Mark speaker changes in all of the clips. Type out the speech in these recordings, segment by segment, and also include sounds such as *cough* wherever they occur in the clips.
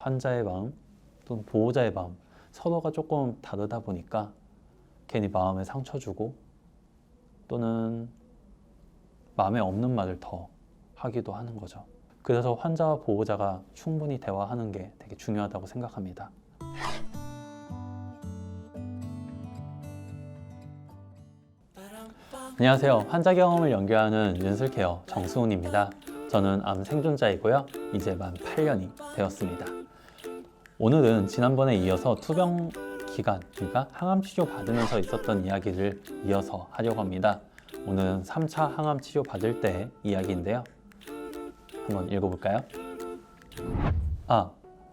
Speaker 1: 환자의 마음 또는 보호자의 마음 서로가 조금 다르다 보니까 괜히 마음에 상처 주고 또는 마음에 없는 말을 더 하기도 하는 거죠. 그래서 환자와 보호자가 충분히 대화하는 게 되게 중요하다고 생각합니다. 안녕하세요. 환자 경험을 연결하는 윤슬케어 정수훈입니다. 저는 암 생존자이고요. 이제 만 8년이 되었습니다. 오늘은 지난번에 이어서 투병 기간, 그러니까 항암 치료 받으면서 있었던 이야기를 이어서 하려고 합니다. 오늘은 3차 항암 치료 받을 때 이야기인데요. 한번 읽어볼까요? 아,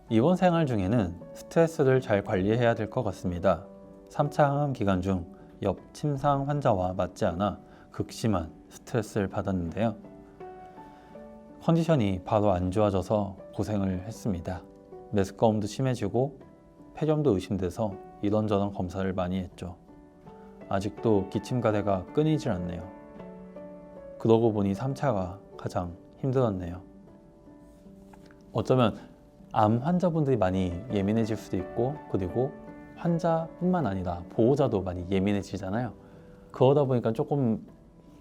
Speaker 1: 입원 생활 중에는 스트레스를 잘 관리해야 될 것 같습니다. 3차 항암 기간 중 옆 침상 환자와 맞지 않아 극심한 스트레스를 받았는데요. 컨디션이 바로 안 좋아져서 고생을 했습니다. 메스꺼움도 심해지고 폐렴도 의심돼서 이런저런 검사를 많이 했죠. 아직도 기침 가래가 끊이질 않네요. 그러고 보니 3차가 가장 힘들었네요. 어쩌면 암 환자분들이 많이 예민해질 수도 있고 그리고 환자뿐만 아니라 보호자도 많이 예민해지잖아요. 그러다 보니까 조금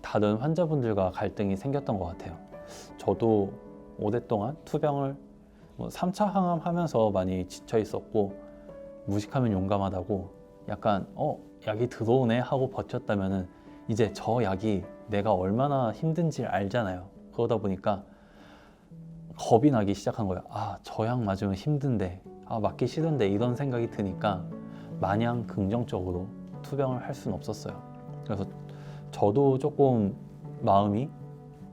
Speaker 1: 다른 환자분들과 갈등이 생겼던 것 같아요. 저도 오랫동안 투병을 뭐 3차 항암 하면서 많이 지쳐 있었고 무식하면 용감하다고 약간 어 약이 들어오네 하고 버텼다면은 이제 저 약이 내가 얼마나 힘든지 알잖아요. 그러다 보니까 겁이 나기 시작한 거예요. 아, 저 약 맞으면 힘든데, 아, 맞기 싫은데 이런 생각이 드니까 마냥 긍정적으로 투병을 할 수는 없었어요. 그래서 저도 조금 마음이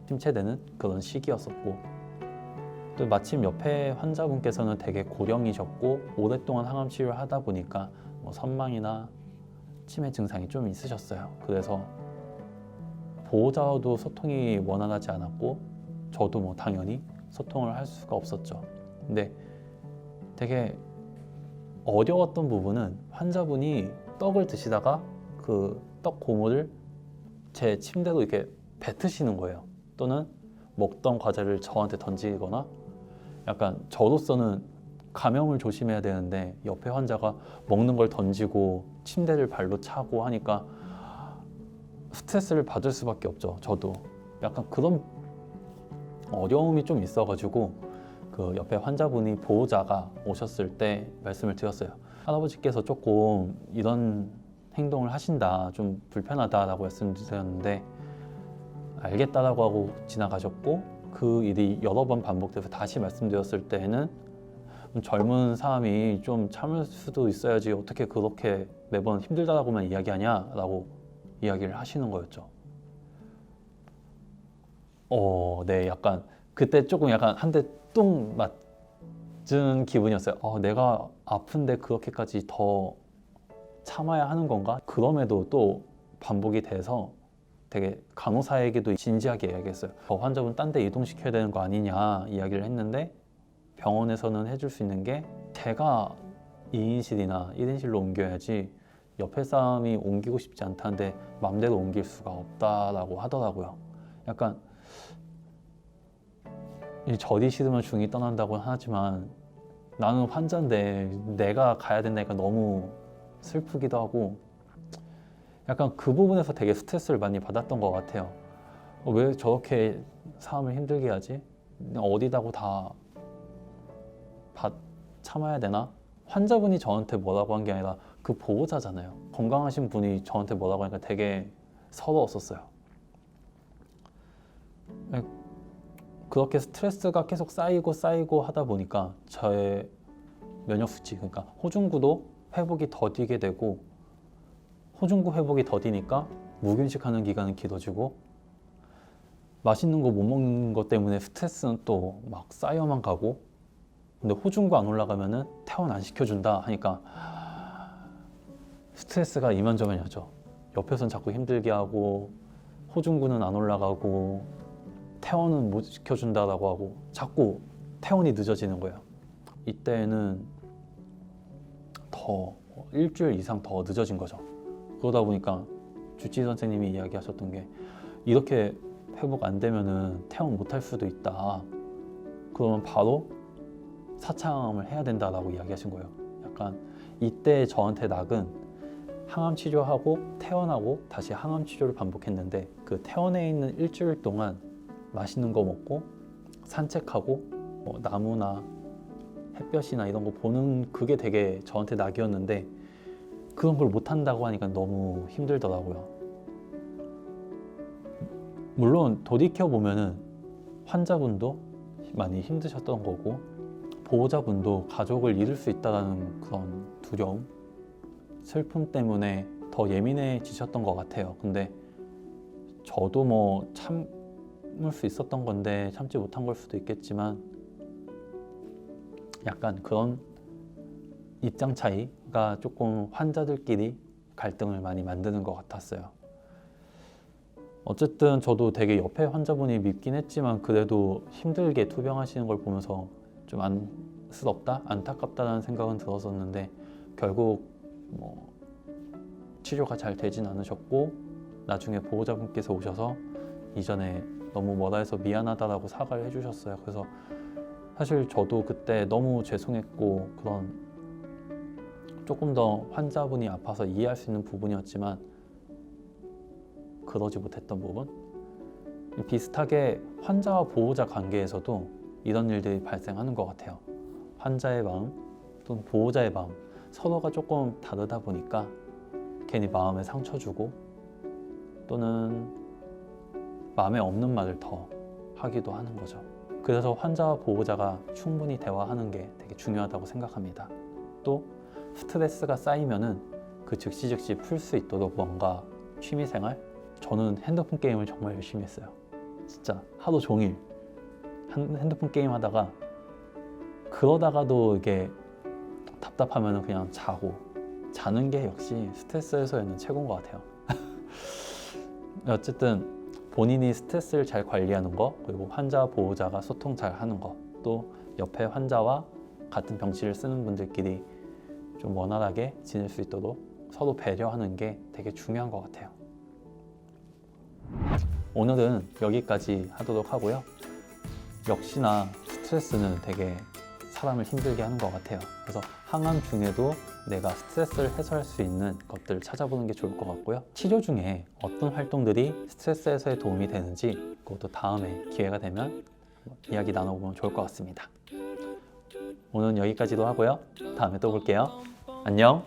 Speaker 1: 침체되는 그런 시기였었고, 또 마침 옆에 환자분께서는 되게 고령이셨고 오랫동안 항암 치료를 하다 보니까 뭐 선망이나 치매 증상이 좀 있으셨어요. 그래서 보호자와도 소통이 원활하지 않았고 저도 뭐 당연히 소통을 할 수가 없었죠. 근데 되게 어려웠던 부분은 환자분이 떡을 드시다가 그 떡 고무를 제 침대로 이렇게 뱉으시는 거예요. 또는 먹던 과자를 저한테 던지거나 약간 저로서는 감염을 조심해야 되는데 옆에 환자가 먹는 걸 던지고 침대를 발로 차고 하니까 스트레스를 받을 수밖에 없죠. 저도 약간 그런 어려움이 좀 있어가지고 그 옆에 환자분이 보호자가 오셨을 때 말씀을 드렸어요. 할아버지께서 조금 이런 행동을 하신다, 좀 불편하다라고 말씀드렸는데 알겠다라고 하고 지나가셨고 그 일이 여러 번 반복돼서 다시 말씀드렸을 때에는 젊은 사람이 좀 참을 수도 있어야지 어떻게 그렇게 매번 힘들다라고만 이야기하냐라고 이야기를 하시는 거였죠. 어, 네, 약간 그때 조금 약간 한 대 뚱 맞은 기분이었어요. 어, 내가 아픈데 그렇게까지 더 참아야 하는 건가? 그럼에도 또 반복이 돼서 되게 간호사에게도 진지하게 이야기했어요. 저 환자분 딴 데 이동시켜야 되는 거 아니냐 이야기를 했는데 병원에서는 해줄 수 있는 게 제가 2인실이나 1인실로 옮겨야지 옆에 사람이 옮기고 싶지 않다는데 맘대로 옮길 수가 없다라고 하더라고요. 약간 이 절이 싫으면 중이 떠난다고 하지만 나는 환자인데 내가 가야 된다니까 너무 슬프기도 하고 약간 그 부분에서 되게 스트레스를 많이 받았던 것 같아요. 어, 왜 저렇게 사람을 힘들게 하지? 어디다고 다 받, 참아야 되나? 환자분이 저한테 뭐라고 한 게 아니라 그 보호자잖아요. 건강하신 분이 저한테 뭐라고 하니까 되게 서러웠었어요. 네, 그렇게 스트레스가 계속 쌓이고 쌓이고 하다 보니까 저의 면역 수치, 그러니까 호중구도 회복이 더디게 되고 호중구 회복이 더디니까 무균식하는 기간은 길어지고 맛있는 거 못 먹는 것 때문에 스트레스는 또 막 쌓여만 가고 근데 호중구 안 올라가면은 퇴원 안 시켜준다 하니까 스트레스가 이만저만이었죠. 옆에선 자꾸 힘들게 하고 호중구는 안 올라가고 퇴원은 못 시켜준다라고 하고 자꾸 퇴원이 늦어지는 거예요. 이때는 더 일주일 이상 더 늦어진 거죠. 그러다 보니까 주치 선생님이 이야기하셨던 게 이렇게 회복 안 되면은 퇴원 못 할 수도 있다. 그러면 바로 사창을 해야 된다라고 이야기하신 거예요. 약간 이때 저한테 낙은 항암 치료하고 퇴원하고 다시 항암 치료를 반복했는데 그 퇴원해 있는 일주일 동안 맛있는 거 먹고 산책하고 뭐 나무나 햇볕이나 이런 거 보는 그게 되게 저한테 낙이었는데 그런 걸못 한다고 하니까 너무 힘들더라고요. 물론 돌이켜 보면은 환자분도 많이 힘드셨던 거고 보호자분도 가족을 잃을 수 있다는 그런 두려움, 슬픔 때문에 더 예민해지셨던 것 같아요. 근데 저도 뭐 참을 수 있었던 건데 참지 못한 걸 수도 있겠지만 약간 그런 입장 차이 가 조금 환자들끼리 갈등을 많이 만드는 것 같았어요. 어쨌든 저도 되게 옆에 환자분이 밉긴 했지만 그래도 힘들게 투병하시는 걸 보면서 좀 안쓰럽다, 안타깝다라는 생각은 들었었는데 결국 뭐 치료가 잘 되진 않으셨고 나중에 보호자분께서 오셔서 이전에 너무 뭐라 해서 미안하다라고 사과를 해주셨어요. 그래서 사실 저도 그때 너무 죄송했고 그런 조금 더 환자분이 아파서 이해할 수 있는 부분이었지만 그러지 못했던 부분 비슷하게 환자와 보호자 관계에서도 이런 일들이 발생하는 것 같아요. 환자의 마음 또는 보호자의 마음 서로가 조금 다르다 보니까 괜히 마음에 상처 주고 또는 마음에 없는 말을 더 하기도 하는 거죠. 그래서 환자와 보호자가 충분히 대화하는 게 되게 중요하다고 생각합니다. 또 스트레스가 쌓이면은 그 즉시 즉시 풀 수 있도록 뭔가 취미 생활 저는 핸드폰 게임을 정말 열심히 했어요. 진짜 하루 종일 한- 핸드폰 게임 하다가 그러다가도 이게 답답하면 그냥 자고 자는 게 역시 스트레스 해소에는 최고인 것 같아요. *laughs* 어쨌든 본인이 스트레스를 잘 관리하는 거 그리고 환자 보호자가 소통 잘 하는 거 또 옆에 환자와 같은 병실을 쓰는 분들끼리 좀 원활하게 지낼 수 있도록 서로 배려하는 게 되게 중요한 것 같아요. 오늘은 여기까지 하도록 하고요. 역시나 스트레스는 되게 사람을 힘들게 하는 것 같아요. 그래서 항암 중에도 내가 스트레스를 해소할 수 있는 것들을 찾아보는 게 좋을 것 같고요. 치료 중에 어떤 활동들이 스트레스 해소에 도움이 되는지 그것도 다음에 기회가 되면 이야기 나눠보면 좋을 것 같습니다. 오늘은 여기까지도 하고요. 다음에 또 볼게요. 안녕.